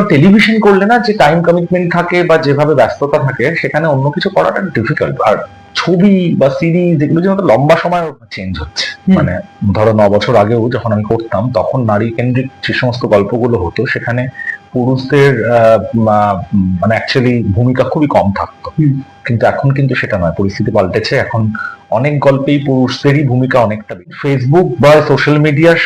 কারণ টেলিভিশন করলে না যে টাইম কমিটমেন্ট থাকে বা যেভাবে ব্যস্ততা থাকে সেখানে অন্য কিছু করাটা ডিফিকাল্ট আর ছবি বা সিরিজ এগুলো যেন লম্বা সময় চেঞ্জ হচ্ছে। মানে ধরো ন বছর আগেও যখন আমি করতাম তখন নারী কেন্দ্রিক যে সমস্ত গল্পগুলো হতো সেখানে পুরুষদের মানে অ্যাকচুয়ালি ভূমিকা খুবই কম থাকতো। কিন্তু এখন কিন্তু সেটা নয় পরিস্থিতি পাল্টেছে এখন অনেক গল্পেই পুরুষদেরই ভূমিকা অনেকটা বেশি। ফেসবুক বা সোশ্যাল মিডিয়ার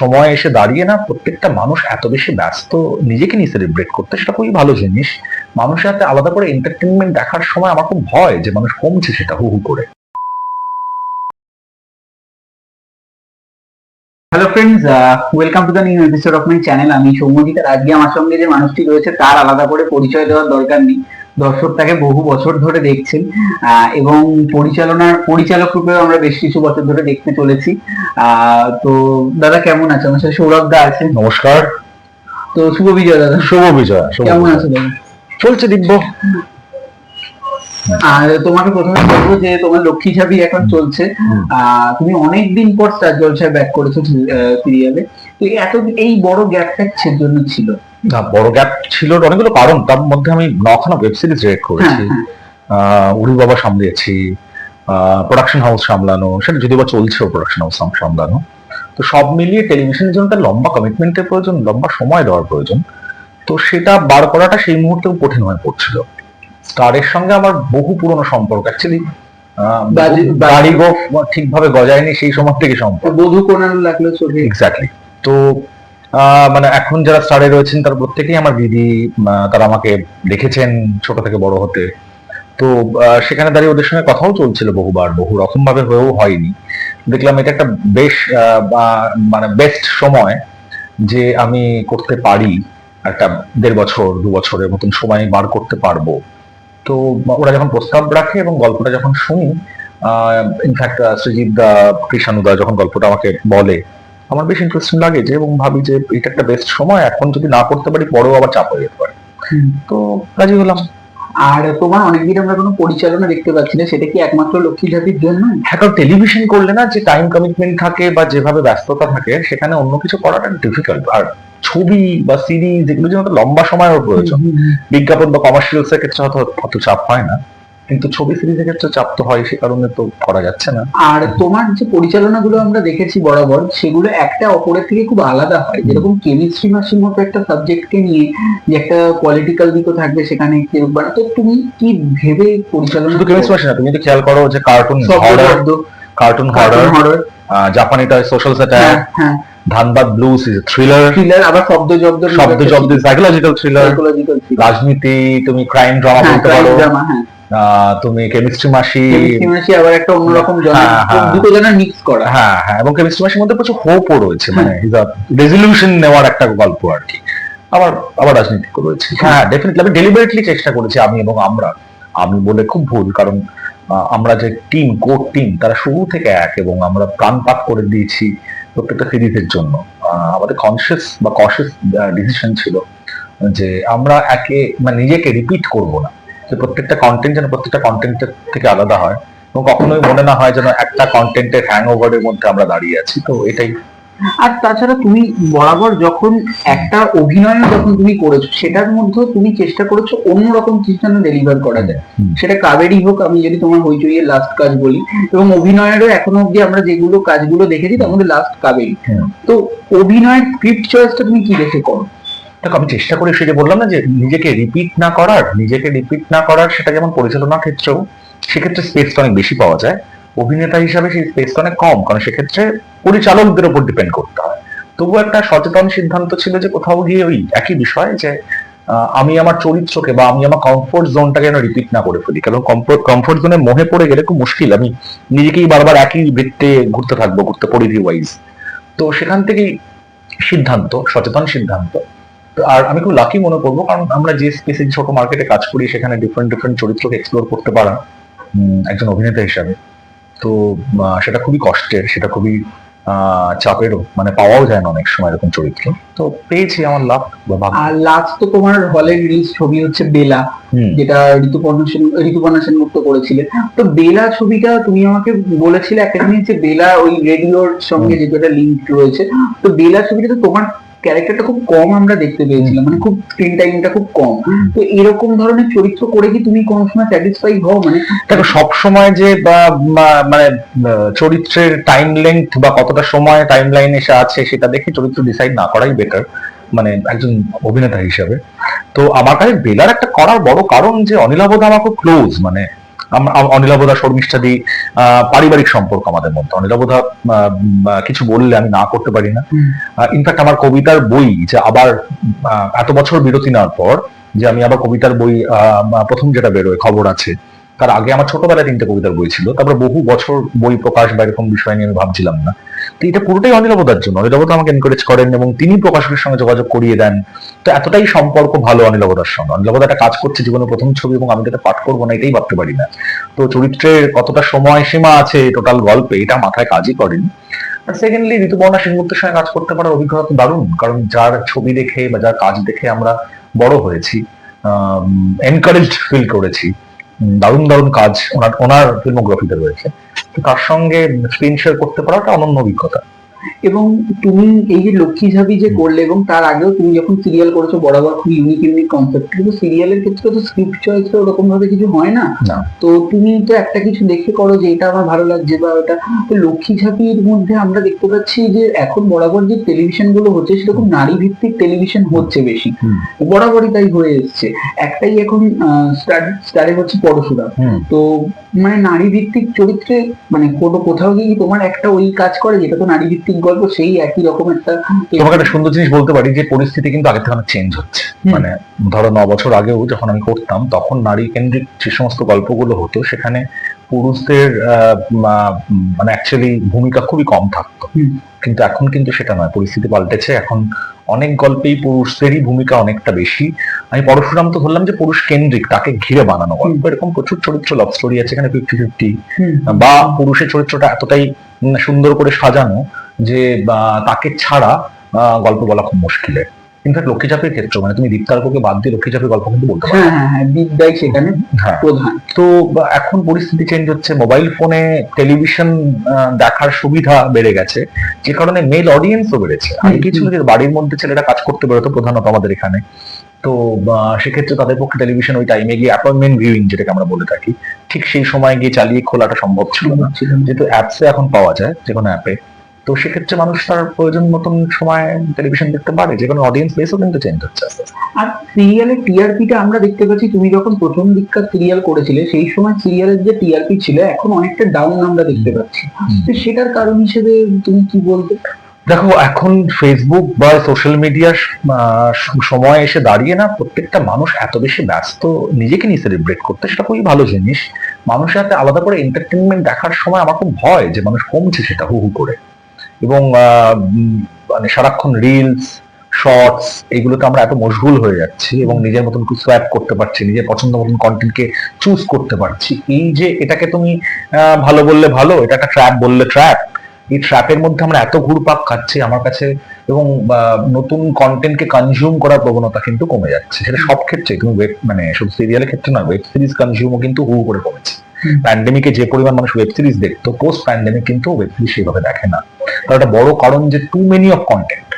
সময় এসে দাঁড়িয়ে না প্রত্যেকটা মানুষ এত বেশি ব্যস্ত নিজেকে নিয়ে সেলিব্রেট করতে সেটা খুবই ভালো জিনিস মানুষের হাতে আলাদা করে এন্টারটেনমেন্ট দেখার সময় আমার খুব ভয় যে মানুষ কমছে সেটা হু হু করে hello friends welcome to the new episode of my channel আমি সৌম্যজিৎ আর আজকে আমার সঙ্গে যে মানুষটি রয়েছে তার আলাদা করে পরিচয় দেওয়ার দরকার নেই। দর্শক তাকে বহু বছর ধরে দেখছেন এবং পরিচালনার পরিচালক রূপেও আমরা বেশ কিছু বছর ধরে দেখতে চলেছি। আহ, তো দাদা কেমন আছে আমার সাথে সৌরভ দা আছে নমস্কার। তো শুভ বিজয় দাদা। শুভ বিজয় কেমন বিজয়। আছো দাদা? চলছে দিব্য। আর তোমাকে প্রথমে বলব যে তোমার লক্ষ্মী ছাবি এখন চলছে। আহ, তুমি অনেক দিন পর স্টার জলসায় ব্যাক করেছ সিরিয়ালে তো এত এই বড় গ্যাপটা কিসের জন্য ছিল? না বড় গ্যাপ ছিল অনেকগুলো কারণ। তার মধ্যে আমি নখানা ওয়েব সিরিজ রেড করেছি। হ্যাঁ, আহ, উড়ি বাবা সামলিয়েছি প্রোডাকশন হাউস সামলানো। সেটা যদিও বা চলছে প্রোডাকশন হাউস সামলানো। তো সব মিলিয়ে টেলিভিশনের জন্য একটা লম্বা কমিটমেন্টের প্রয়োজন লম্বা সময় দেওয়ার প্রয়োজন। তো সেটা বার করাটা সেই মুহূর্তে কঠিন হয়ে পড়ছিল। স্টারের সঙ্গে আমার বহু পুরনো সম্পর্ক অ্যাকচুয়ালি গাড়ি গো ঠিকভাবে গজায়নি সেই সময় থেকে সম্পর্ক। বধু কোনাল লাগল চোখে এক্স্যাক্টলি তো মানে এখন যারা স্টারে রয়েছেন তার প্রত্যেকেই আমার দিদি তারা আমাকে দেখেছেন ছোট থেকে বড় হতে। তো সেখানে দাঁড়িয়ে ওদের সঙ্গে কথাও চলছিল বহুবার বহু রকম ভাবে হয়েও হয়নি। দেখলাম এটা একটা বেশ মানে বেস্ট সময় যে আমি করতে পারি একটা দেড় বছর দু বছরের মতন সময় বার করতে পারব। তো ওরা যখন প্রস্তাব রাখে এবং গল্পটা যখন শুনি ইনফ্যাক্ট সৃজিত দা কৃষাণু দা যখন গল্পটা আমাকে বলে আমার বেশ ইন্টারেস্টিং লাগে যে এবং ভাবি যে এটা একটা বেস্ট সময় এখন যদি না করতে পারি পরেও আবার চাপ হয়ে যেতে পারে। তো রাজি হলাম। আর তোমার অনেকদিন আমরা কোনো পরিচালনা দেখতে পাচ্ছি না সেটা কি একমাত্র লক্ষ্মী জাতির জন্য? হ্যাঁ কারণ টেলিভিশন করলে না যে টাইম কমিটমেন্ট থাকে বা যেভাবে ব্যস্ততা থাকে সেখানে অন্য কিছু করাটা ডিফিকাল্ট আর ছবি বা সিরিজ এগুলো যেন লম্বা সময়ের প্রয়োজন বিজ্ঞাপন বা কমার্শিয়াল এর ক্ষেত্রে হয়তো অত চাপ হয় না। কিন্তু ছবি সিরিজের ক্ষেত্রে চাপ তো হয় সে কারণে তো করা যাচ্ছে না। আর তোমার যে পরিচালনাগুলো আমরা দেখেছি বরাবর সেগুলো একটা অপরের থেকে খুব আলাদা হয়। যেরকম কেমিস্ট্রি মাসির মতো একটা সাবজেক্টকে নিয়ে যে একটা পলিটিক্যাল দিকও থাকবে সেখানে কেউ তো তুমি কি ভেবে পরিচালনা কেমিস্ট্রি মাসে না তুমি যদি খেয়াল করো যে কার্টুন কার্টুন হরর হরর জাপানিটা সোশ্যাল হ্যাঁ Dhanbad blues is thriller thriller আবার শব্দ জব্দ শব্দ জব্দ সাইকোলজিক্যাল থ্রিলার রাজনীতি তুমি ক্রাইম ড্রামা হ্যাঁ বলতে crime পারো। হ্যাঁ। তুমি কেমিস্ট্রি মাসি কেমিস্ট্রি আবার একটা অন্যরকম জন হ্যাঁ, হ্যাঁ। দুটো জনের মিক্স করা। হ্যাঁ হ্যাঁ এবং কেমিস্ট্রি মাসির মধ্যে প্রচুর হোপও রয়েছে মানে রেজলিউশন নেওয়ার একটা গল্প আর কি। আবার আবার রাজনীতি রয়েছে। হ্যাঁ ডেফিনেটলি আমি ডেলিবারেটলি চেষ্টা করেছি আমি এবং আমরা। আমি বলে খুব ভুল কারণ আমরা যে টিম কোর টিম তারা শুরু থেকে এক এবং আমরা প্রাণপাত করে দিয়েছি প্রত্যেকটা সিরিজের জন্য। আমাদের কনসিয়াস বা কশিয়াস ডিসিশন ছিল যে আমরা একে মানে নিজেকে রিপিট করব না। যে প্রত্যেকটা কন্টেন্ট যেন প্রত্যেকটা কন্টেন্টের থেকে আলাদা হয় এবং কখনোই মনে না হয় যেন একটা কন্টেন্টের হ্যাং ওভারের মধ্যে আমরা দাঁড়িয়ে আছি। তো এটাই। আর তাছাড়া তুমি বরাবর যখন একটা অভিনয় যখন তুমি করেছ সেটার মধ্যে তুমি চেষ্টা করেছ অন্যরকম কিছু যেন ডেলিভার করা যায়। সেটা কাবেরি হোক আমি যদি তোমার হইচইয়ের লাস্ট কাজ বলি এবং অভিনয়েরও এখনও অব্দি আমরা যেগুলো কাজগুলো দেখেছি তার মধ্যে লাস্ট কাবেরি তো অভিনয়ের স্ক্রিপ্ট চয়েসটা তুমি কি দেখে করো? দেখো আমি চেষ্টা করি সেটা বললাম না যে নিজেকে রিপিট না করার, নিজেকে রিপিট না করার, সেটা যেমন পরিচালনার ক্ষেত্রেও, সেক্ষেত্রে স্পেসটা অনেক বেশি পাওয়া যায়। অভিনেতা হিসাবে সেই স্পেসটা অনেক কম, কারণ সেক্ষেত্রে পরিচালকদের উপর ডিপেন্ড করতে হয়। তবুও একটা সচেতন সিদ্ধান্ত ছিল যে কোথাও গিয়ে ওই একই বিষয় যে আমি আমার চরিত্রকে বা আমি আমার কমফোর্ট জোনটাকে যেন রিপিট না করে ফেলি। কারণ কমফোর্ট কমফোর্ট জোনে মোহে পড়ে গেলে খুব মুশকিল। আমি নিজেকেই বারবার একই বৃত্তে ঘুরতে থাকব, ঘুরতে পরিধি ওয়াইজ তো সেখান থেকেই সিদ্ধান্ত, সচেতন সিদ্ধান্ত। আর আমি খুব লাকি মনে করব কারণ আমরা যে স্পেসে ছোট মার্কেটে কাজ করি সেখানে ডিফারেন্ট ডিফারেন্ট চরিত্রকে এক্সপ্লোর করতে পারা একজন অভিনেতা হিসাবে। তো সেটা খুবই কষ্টের সেটা খুবই চাপেরও মানে পাওয়াও যায় না অনেক সময় এরকম চরিত্র। তো পেয়েছি আমার লাভ আর লাস্ট তো তোমার হলে রিলিজ ছবি হচ্ছে বেলা যেটা ঋতুপর্ণ সেন ঋতুপর্ণা সেনগুপ্ত করেছিলেন তো বেলা ছবিটা তুমি আমাকে বলেছিলে একটা জিনিস যে বেলা ওই রেডিওর সঙ্গে যেটা লিঙ্ক রয়েছে তো বেলা ছবিটা তো তোমার ক্যারেক্টারটা খুব কম আমরা দেখতে পেয়েছিলাম মানে খুব স্ক্রিন টাইমটা খুব কম। তো এরকম ধরনের চরিত্র করে কি তুমি কোনো সময় স্যাটিসফাই হও? মানে দেখো সব সময় যে বা মানে চরিত্রের টাইম লেন্থ বা কতটা সময় টাইম লাইন এসে আছে সেটা দেখে চরিত্র ডিসাইড না করাই বেটার মানে একজন অভিনেতা হিসাবে। তো আমার কাছে বেলার একটা করার বড় কারণ যে অনিলাবোধ আমার খুব ক্লোজ মানে অনিলাবোধা শর্মিষ্ঠাদি আহ, পারিবারিক সম্পর্ক আমাদের মধ্যে। অনিলাবোধা কিছু বললে আমি না করতে পারি না। ইনফ্যাক্ট আমার কবিতার বই যে আবার এত বছর বিরতি নেওয়ার পর যে আমি আবার কবিতার বই আহ, প্রথম যেটা বেরোয় খবর আছে তার আগে আমার ছোটবেলায় তিনটে কবিতার বই ছিল, তারপর বহু বছর বই প্রকাশ বা এরকম বিষয় নিয়ে আমি ভাবছিলাম না। তো এটা পুরোটাই অনিলবতার জন্য অনিলবদা আমাকে এনকারেজ করেন এবং তিনি প্রকাশকের সঙ্গে যোগাযোগ করিয়ে দেন। তো এতটাই সম্পর্ক ভালো অনিলবতার সঙ্গে। অনিলবদা একটা কাজ করছে জীবনের প্রথম ছবি এবং আমি এটা পাঠ করব না, এটাই ভাবতে পারি না। তো চরিত্রের কতটা সময় সীমা আছে টোটাল গল্পে, এটা মাথায় কাজই করেনি। সেকেন্ডলি ঋতুপর্ণা সিংগুপ্তের সঙ্গে কাজ করতে পারার অভিজ্ঞতা দারুণ, কারণ যার ছবি দেখে বা যার কাজ দেখে আমরা বড় হয়েছি এনকারেজড ফিল করেছি। দারুণ দারুণ কাজ ওনার ওনার ফিল্মোগ্রাফিতে রয়েছে। তার সঙ্গে স্ক্রিন শেয়ার করতে পারাটা অনন্য অভিজ্ঞতা। এবং তুমি এই যে লক্ষ্মী ঝাবি যে করলে এবং তার আগেও তুমি যখন সিরিয়াল করেছ বরাবর খুব ইউনিক ইউনিক কনসেপ্ট কিন্তু সিরিয়ালের ক্ষেত্রে তো স্ক্রিপ্ট চয়েস ওরকম ভাবে কিছু হয় না। তো তুমি তো একটা কিছু দেখে করো যে এটা আমার ভালো লাগছে বা ওটা। তো লক্ষ্মী ঝাঁপির মধ্যে আমরা দেখতে পাচ্ছি যে এখন বরাবর যে টেলিভিশনগুলো হচ্ছে সেরকম নারী ভিত্তিক টেলিভিশন হচ্ছে বেশি। বরাবরই তাই হয়ে এসছে। একটাই এখন স্টার স্টারে হচ্ছে পরশুরা। তো মানে নারী ভিত্তিক চরিত্রে মানে কোনো কোথাও গিয়ে তোমার একটা ওই কাজ করে যেটা তো নারী ভিত্তিক গল্প সেই একই রকম একটা তোমাকে একটা সুন্দর জিনিস বলতে পারি যে পরিস্থিতি কিন্তু আগে থেকে অনেক চেঞ্জ হচ্ছে। মানে ধরো ন বছর আগেও যখন আমি করতাম তখন নারী কেন্দ্রিক যে সমস্ত গল্পগুলো হতো সেখানে পুরুষদের আহ, মানে অ্যাকচুয়ালি ভূমিকা খুবই কম থাকতো। কিন্তু এখন কিন্তু সেটা নয় পরিস্থিতি পাল্টেছে। এখন অনেক গল্পেই পুরুষদেরই ভূমিকা অনেকটা বেশি। আমি পরশুরাম তো ধরলাম যে পুরুষ কেন্দ্রিক তাকে ঘিরে বানানো গল্প। এরকম প্রচুর চরিত্র লাভ স্টোরি আছে এখানে ফিফটি ফিফটি বা পুরুষের চরিত্রটা এতটাই সুন্দর করে সাজানো যে বা, তাকে ছাড়া আহ, গল্প বলা খুব মুশকিলের ইনফ্যাক্ট লক্ষ্মীচাপের ক্ষেত্র মানে তুমি দীপ্তার্ককে বাদ দিয়ে লক্ষ্মীচাপের গল্প কিন্তু বলতে পারো। হ্যাঁ হ্যাঁ হ্যাঁ বিদ্যাই সেখানে হ্যাঁ। প্রধান। তো এখন পরিস্থিতি চেঞ্জ হচ্ছে মোবাইল ফোনে টেলিভিশন দেখার সুবিধা বেড়ে গেছে যে কারণে মেল অডিয়েন্সও বেড়েছে। আগে কি ছিল যে বাড়ির মধ্যে ছেলেরা কাজ করতে বেরোতো প্রধানত আমাদের এখানে। তো সেক্ষেত্রে তাদের পক্ষে টেলিভিশন ওই টাইমে গিয়ে অ্যাপয়েন্টমেন্ট ভিউইং যেটাকে আমরা বলে থাকি ঠিক সেই সময় গিয়ে চালিয়ে খোলাটা সম্ভব ছিল না। যেহেতু অ্যাপসে এখন পাওয়া যায় যে কোনো অ্যাপে তো সেক্ষেত্রে মানুষ তার প্রয়োজন মতন সময় টেলিভিশন দেখতে পারে যে কোনো অডিয়েন্স বেসও কিন্তু চেঞ্জ হচ্ছে। আর সিরিয়ালের টিআরপিটা আমরা দেখতে পাচ্ছি তুমি যখন প্রথম দিককার সিরিয়াল করেছিলে সেই সময় সিরিয়ালের যে টিআরপি ছিল এখন অনেকটা ডাউন আমরা দেখতে পাচ্ছি। তো সেটার কারণ হিসেবে তুমি কি বলতে দেখো এখন ফেসবুক বা সোশ্যাল মিডিয়ার সময় এসে দাঁড়িয়ে না প্রত্যেকটা মানুষ এত বেশি ব্যস্ত নিজেকে নিয়ে সেলিব্রেট করতে সেটা খুবই ভালো জিনিস। মানুষের হাতে আলাদা করে এন্টারটেনমেন্ট দেখার সময় আমার খুব ভয় যে মানুষ কমছে সেটা হু হু করে। এবং মানে সারাক্ষণ রিলস শর্টস এগুলোতে আমরা এত মশগুল হয়ে যাচ্ছি এবং নিজের মতন কিছু সোয়াপ করতে পারছি নিজের পছন্দ মতন কন্টেন্টকে চুজ করতে পারছি। এই যে এটাকে তুমি ভালো বললে ভালো এটা একটা ট্র্যাপ বললে ট্র্যাপ এই ট্র্যাপের মধ্যে আমরা এত ঘুরপাক খাচ্ছি আমার কাছে এবং নতুন কন্টেন্টকে কনজিউম করার প্রবণতা কিন্তু কমে যাচ্ছে। সেটা সব ক্ষেত্রে তুমি ওয়েব মানে শুধু সিরিয়ালের ক্ষেত্রে নয় ওয়েব সিরিজ কনজিউমও কিন্তু হু হু করে কমেছে। প্যান্ডেমিকে যে পরিমাণ মানুষ ওয়েব সিরিজ দেখতো পোস্ট প্যান্ডেমিক কিন্তু ওয়েব সিরিজ সেভাবে দেখে না। তার একটা বড় কারণ যে টু মেনি অফ কন্টেন্ট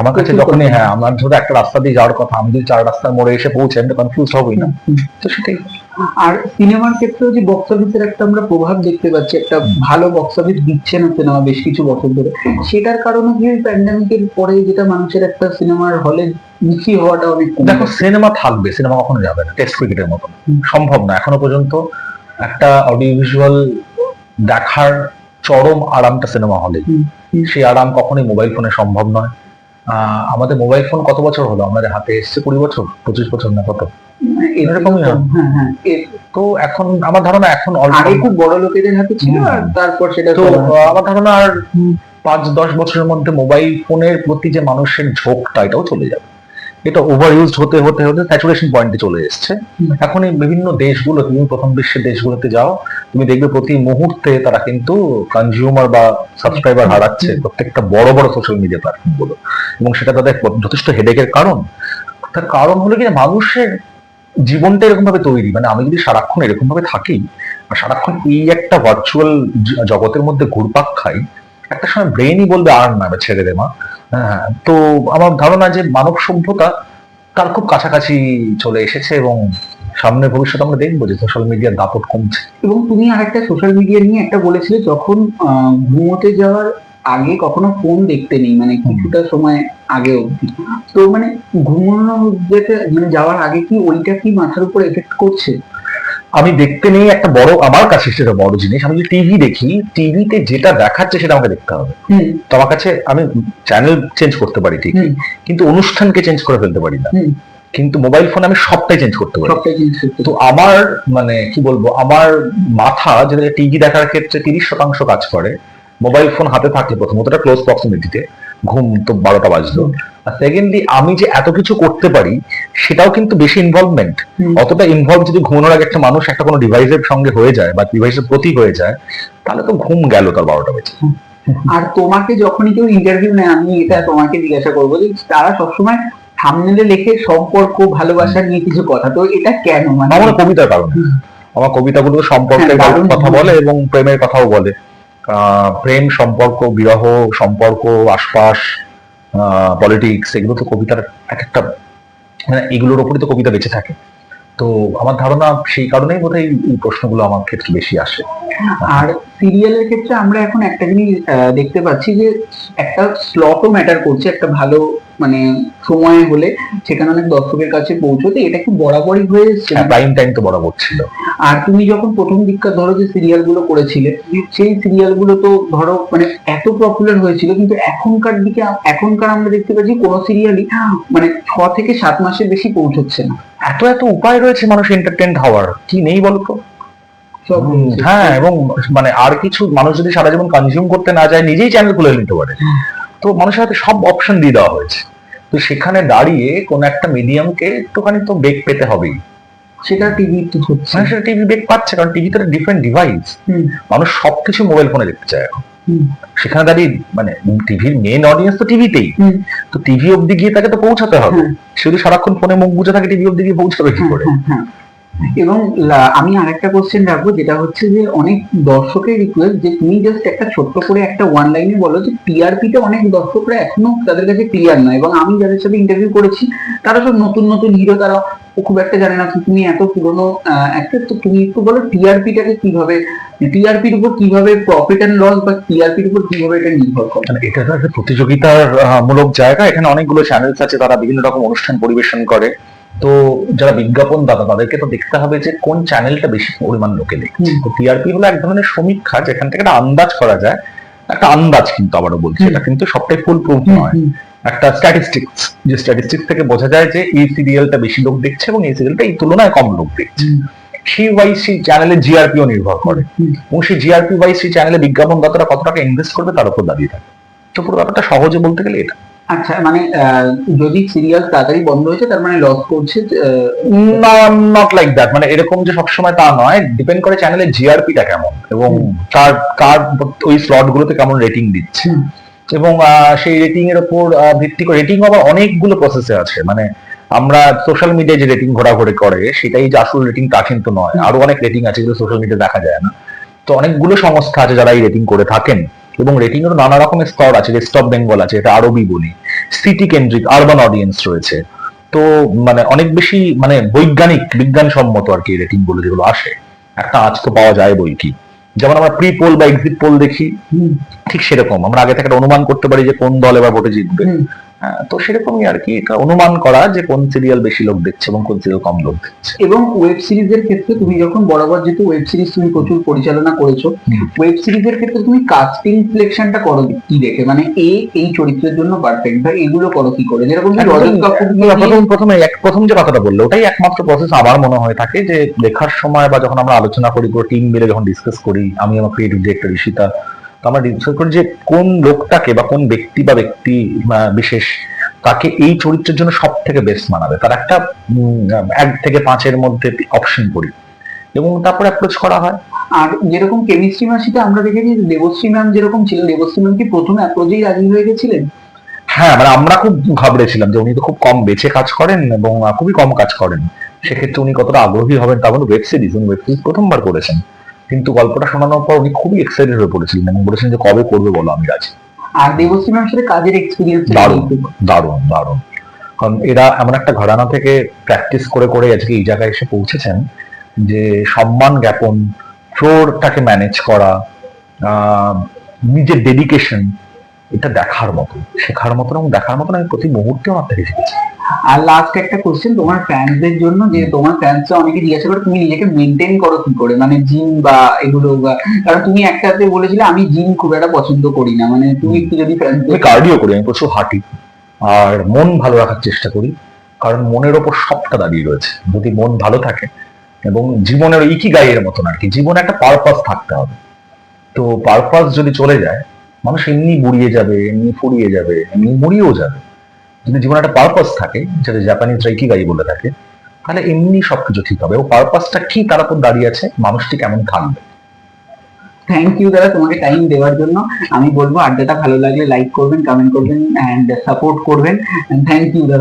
আমার কাছে যখনই হ্যাঁ আমার ধরো একটা রাস্তা দিয়ে যাওয়ার কথা আমি যদি চার রাস্তার মোড়ে এসে পৌঁছে আমি কনফিউজ হবই না। তো সেটাই। আর সিনেমার ক্ষেত্রেও যে বক্স অফিসের একটা আমরা প্রভাব দেখতে পাচ্ছি একটা ভালো বক্স অফিস দিচ্ছে না সিনেমা বেশ কিছু বছর ধরে। সেটার কারণে কি প্যান্ডামিকের পরে যেটা মানুষের একটা সিনেমার হলে মুখী হওয়াটা অনেক দেখো সিনেমা থাকবে সিনেমা কখনো যাবে না টেস্ট ক্রিকেটের মতন। সম্ভব না। এখনও পর্যন্ত একটা অডিও ভিজুয়াল দেখার চরম আরামটা সিনেমা হলে। সেই আরাম কখনোই মোবাইল ফোনে সম্ভব নয়। আমাদের মোবাইল ফোন কত বছর হলো? আমাদের হাতে এসছে কুড়ি বছর? পঁচিশ বছর না কত? এরকমই হয়। হ্যাঁ। তো এখন আমার ধারণা এখন আগে খুব বড় লোকেদের হাতে ছিল। আর তারপর সেটা তো আমার ধারণা আর পাঁচ দশ বছরের মধ্যে মোবাইল ফোনের প্রতি যে মানুষের ঝোঁকটা এটাও চলে যাবে। এটা ওভার ইউজ হতে হতে হতে স্যাচুরেশন পয়েন্টে চলে এসছে। এখন এই বিভিন্ন দেশগুলো, তুমি প্রথম বিশ্বের দেশগুলোতে যাও, তুমি দেখবে প্রতি মুহূর্তে তারা কিন্তু কনজিউমার বা সাবস্ক্রাইবার হারাচ্ছে প্রত্যেকটা বড় বড় সোশ্যাল মিডিয়া প্ল্যাটফর্মগুলো এবং সেটা তাদের যথেষ্ট হেডেকের কারণ। তার কারণ হলো কি, মানুষের জীবনটা এরকম ভাবে তৈরি। মানে আমি যদি সারাক্ষণ এরকম ভাবে থাকি, আর সারাক্ষণ এই একটা ভার্চুয়াল জগতের মধ্যে ঘুরপাক খাই, একটা সময় ব্রেনই বলবে, আর না ছেড়ে দে, মা। তো আমার ধারণা যে মানব সভ্যতা তার খুব কাছাকাছি চলে এসেছে এবং সামনে ভবিষ্যৎ আমরা দেখব যে সোশ্যাল মিডিয়ার দাপট কমছে। এবং তুমি আরেকটা সোশ্যাল মিডিয়া নিয়ে একটা বলেছিলে যখন ঘুমোতে যাওয়ার আগে কখনো ফোন দেখতে নেই মানে কিছুটা সময় আগে অবধি। তো মানে ঘুমানো যেতে মানে যাওয়ার আগে কি ওইটা কি মাথার উপর এফেক্ট করছে? আমি দেখতে নেই একটা বড় আমার কাছে সেটা বড় জিনিস। আমি যদি টিভি দেখি টিভিতে যেটা দেখাচ্ছে সেটা আমাকে দেখতে হবে। হুম। তো আমার কাছে আমি চ্যানেল চেঞ্জ করতে পারি ঠিক। কিন্তু অনুষ্ঠানকে চেঞ্জ করে ফেলতে পারি না। কিন্তু মোবাইল ফোন আমি সবটাই চেঞ্জ করতে পারি। তো আমার মানে কি বলব আমার মাথা যেটা টিভি দেখার ক্ষেত্রে তিরিশ শতাংশ কাজ করে মোবাইল ফোন হাতে থাকলে প্রথমত এটা ক্লোজ প্রক্সিমিটিতে ঘুম তো বারোটা বাজলো। আর সেকেন্ডলি আমি যে এত কিছু করতে পারি সেটাও কিন্তু বেশি ইনভলভমেন্ট অতটা ইনভলভ যদি ঘুমানোর আগে একটা মানুষ একটা কোনো ডিভাইসের সঙ্গে হয়ে যায় বা ডিভাইসের প্রতি হয়ে যায় তাহলে তো ঘুম গেল তার বারোটা বেজে। আর তোমাকে যখনই কেউ ইন্টারভিউ নেয় আমি এটা তোমাকে জিজ্ঞাসা করব যে তারা সবসময় থামনেলে লেখে সম্পর্ক ভালোবাসা নিয়ে কিছু কথা। তো এটা কেন? মানে আমার কবিতার কারণে। আমার কবিতাগুলো সম্পর্কের হ্যাঁ, কথা বলে এবং প্রেমের কথাও বলে। প্রেম সম্পর্ক, বিবাহ সম্পর্ক আশপাশ পলিটিক্স এগুলো তো কবিতার এক একটা মানে এগুলোর ওপরই তো কবিতা বেঁচে থাকে। তো আমার ধারণা সেই কারণেই বোধহয় এই- প্রশ্নগুলো আমার ক্ষেত্রে বেশি আসে। আর সিরিয়ালের ক্ষেত্রে আমরা এখন একটা জিনিস দেখতে পাচ্ছি যে একটা স্লটও ম্যাটার করছে একটা ভালো মানে সময় হলে। সেখানে অনেক দর্শকের কাছে পৌঁছতে এটা কি বরাবরই হয়ে এসছে। প্রাইম টাইম তো বরাবর ছিল। আর তুমি যখন প্রথম দিককার ধরো যে সিরিয়ালগুলো করেছিলে সেই সিরিয়ালগুলো তো ধরো মানে এত পপুলার হয়েছিল কিন্তু এখনকার দিকে এখনকার আমরা দেখতে পাচ্ছি কোনো সিরিয়ালই মানে ছ থেকে সাত মাসের বেশি পৌঁছচ্ছে না। এত এত উপায় রয়েছে মানুষ এন্টারটেন্ট হওয়ার। কি নেই বলতো? হ্যাঁ এবং মানে আর কিছু মানুষ যদি সারা জীবন কনজিউম করতে না যায় নিজেই চ্যানেল খুলে নিতে পারে। তো মানুষের হাতে সব অপশন দিয়ে দেওয়া হয়েছে। তো সেখানে দাঁড়িয়ে কোন একটা মিডিয়ামকে একটুখানি তো বেগ পেতে হবেই। সেটা টিভি হচ্ছে। টিভি বেগ পাচ্ছে কারণ টিভি তো ডিফারেন্ট ডিভাইস মানুষ সবকিছু মোবাইল ফোনে দেখতে চায় এখন। সেখানে দাঁড়িয়ে মানে টিভির মেন অডিয়েন্স তো টিভিতেই তো টিভি অব্দি গিয়ে তাকে তো পৌঁছাতে হবে। সে যদি সারাক্ষণ ফোনে মুখ বুঝে থাকে টিভি অব্দি গিয়ে পৌঁছাবে কি করে। এবং আমি আরেকটা কোশ্চেন রাখব, যেটা হচ্ছে যে অনেক দর্শকের রিকোয়েস্ট যে তুমি জাস্ট একটা ছোট্ট করে একটা ওয়ান লাইনে বলো যে টিআরপি তে অনেক দর্শকরা এখনও তাদের কাছে ক্লিয়ার নয় এবং আমি যাদের সাথে ইন্টারভিউ করেছি, তারা সব নতুন নতুন হিরো তারা খুব একটা জানে না তুমি এত পুরনো একটা তো তুমি একটু বলো টিআরপিটাকে কীভাবে টিআরপির উপর কীভাবে প্রফিট এন্ড লস বা টিআরপির উপর কীভাবে এটা নির্ভর করে? মানে এটা তো একটা প্রতিযোগিতার মূলক জায়গা। এখানে অনেকগুলো চ্যানেলস আছে, তারা বিভিন্ন রকম অনুষ্ঠান পরিবেশন করে। তো যারা বিজ্ঞাপন দাতা তাদেরকে তো দেখতে হবে যে কোন চ্যানেলটা বেশি পরিমাণ লোকে দেখছে। তো টিআরপি হলো এক ধরনের সমীক্ষা যেখান থেকে একটা আন্দাজ করা যায়। একটা আন্দাজ কিন্তু আবারও বলছি এটা কিন্তু সবটাই ফুল প্রুফ নয়। একটা স্ট্যাটিস্টিক্স যে স্ট্যাটিস্টিক্স থেকে বোঝা যায় যে এই সিরিয়ালটা বেশি লোক দেখছে এবং এই সিরিয়ালটা এই তুলনায় কম লোক দেখছে। সেই ওয়াইজ সেই চ্যানেলের জিআরপিও নির্ভর করে। এবং সেই জিআরপি ওয়াইজ সেই চ্যানেলে বিজ্ঞাপন দাতারা কত টাকা ইনভেস্ট করবে তার উপর দাঁড়িয়ে থাকে। তো পুরো ব্যাপারটা সহজে বলতে গেলে এটা। আচ্ছা মানে যদি সিরিয়াল তাড়াতাড়ি বন্ধ হয়েছে তার মানে লস করছে নট লাইক দ্যাট মানে এরকম যে সবসময় তা নয় ডিপেন্ড করে চ্যানেলের জিআরপিটা কেমন এবং কার কার ওই স্লট গুলোতে কেমন রেটিং দিচ্ছে। এবং সেই রেটিং এর উপর ভিত্তি করে রেটিং আবার অনেকগুলো প্রসেসে আছে। মানে আমরা সোশ্যাল মিডিয়ায় যে রেটিং ঘোরাঘুরি করে সেটাই যে আসল রেটিং তা কিন্তু নয়। আরও অনেক রেটিং আছে যেগুলো সোশ্যাল মিডিয়া দেখা যায় না। তো অনেকগুলো সংস্থা আছে যারা এই রেটিং করে থাকেন। এবং রেটিংয়েরও নানা রকমের স্তর আছে রেস্ট অফ বেঙ্গল আছে, এটা আরবি বলি সিটি কেন্দ্রিক আরবান অডিয়েন্স রয়েছে। তো মানে অনেক বেশি মানে বৈজ্ঞানিক, বিজ্ঞানসম্মত আর কি রেটিং বলে যেগুলো আসে। একটা আজ তো পাওয়া যায় বই কি। যেমন আমরা প্রি পোল বা এক্সিট পোল দেখি ঠিক সেরকম। আমরা আগে থেকে একটা অনুমান করতে পারি যে কোন দল এবার ভোটে জিতবে। তো সেরকমই আর কি। এটা অনুমান করা যে কোন সিরিয়াল বেশি লোক দেখছে এবং কোন সিরিয়াল কম লোক দেখছে। এবং ওয়েব সিরিজের ক্ষেত্রে তুমি যখন বরাবর যেহেতু ওয়েব সিরিজ তুমি প্রচুর পরিচালনা করেছ ওয়েব সিরিজের ক্ষেত্রে তুমি কাস্টিং সিলেকশনটা করো কি দেখে? মানে এ এই চরিত্রের জন্য পারফেক্ট বা এগুলো করো কি করে? যেরকম প্রথম প্রথমে এক প্রথম যে কথাটা বলল ওটাই একমাত্র প্রসেস আমার মনে হয়ে থাকে যে লেখার সময় বা যখন আমরা আলোচনা করি পুরো টিম মিলে যখন ডিসকাস করি আমি আমার ক্রিয়েটিভ ডিরেক্টর ঋষিতা আমরা ডিসকাস করি যে কোন লোকটাকে বা কোন ব্যক্তি বা ব্যক্তি বিশেষ তাকে এই চরিত্রের জন্য সব থেকে বেস্ট মানাবে। তার একটা এক থেকে পাঁচের মধ্যে অপশন করি এবং তারপর অ্যাপ্রোচ করা হয়। আর যেরকম কেমিস্ট্রি মাসিতে আমরা দেখেছি দেবশ্রী ম্যাম যেরকম ছিলেন দেবশ্রী ম্যাম কি প্রথম অ্যাপ্রোচেই রাজি হয়ে গেছিলেন? হ্যাঁ মানে আমরা খুব ঘাবড়েছিলাম যে উনি তো খুব কম বেছে কাজ করেন এবং খুবই কম কাজ করেন। সেক্ষেত্রে উনি কতটা আগ্রহী হবেন তা বলে ওয়েব সিরিজ উনি ওয়েব সিরিজ প্রথমবার করেছেন। কিন্তু গল্পটা শোনানোর পর উনি খুবই এক্সাইটেড হয়ে পড়েছিলেন। এবং বলেছেন যে কবে করবে বলো আমি রাজি। আর দেবশ্রী ম্যামের সাথে কাজের এক্সপিরিয়েন্স দারুণ দারুণ দারুণ। কারণ এরা এমন একটা ঘরানা থেকে প্র্যাকটিস করে করে আজকে এই জায়গায় এসে পৌঁছেছেন যে সম্মান জ্ঞাপন ফ্লোরটাকে ম্যানেজ করা আহ, নিজের ডেডিকেশন এটা দেখার মতো শেখার মতন এবং দেখার মতন আমি প্রতি মুহূর্তে আমার থেকে শিখেছি। আর লাস্ট একটা কোশ্চেন তোমার ফ্যান্সদের জন্য যে তোমার ফ্যান্সরা অনেকে জিজ্ঞাসা করে তুমি নিজেকে মেনটেন করো কি করে? মানে জিম বা এগুলো বা কারণ তুমি একটাতে বলেছিলে আমি জিম খুব একটা পছন্দ করি না। মানে তুমি একটু যদি আমি কার্ডিও করি আমি প্রচুর হাঁটি। আর মন ভালো রাখার চেষ্টা করি। কারণ মনের ওপর সবটা দাঁড়িয়ে রয়েছে। যদি মন ভালো থাকে এবং জীবনের ইকি গাইয়ের মতন আর কি। জীবনে একটা পারপাস থাকতে হবে। তো পারপাস যদি চলে যায় মানুষ এমনি বুড়িয়ে যাবে এমনি ফুরিয়ে যাবে এমনি মরিয়েও যাবে। যদি জীবনে একটা পারপাস থাকে, যেটা জাপানিজরা কি গাই বলে থাকে, তাহলে এমনি সবকিছু ঠিক হবে। ও পারপাসটা কি, তার উপর দাঁড়িয়ে আছে মানুষটি কেমন থাকবে। থ্যাংক ইউ দাদা তোমাকে টাইম দেওয়ার জন্য। আমি বলব আড্ডাটা ভালো লাগলে লাইক করবেন কমেন্ট করবেন অ্যান্ড সাপোর্ট করবেন থ্যাংক ইউ দাদা।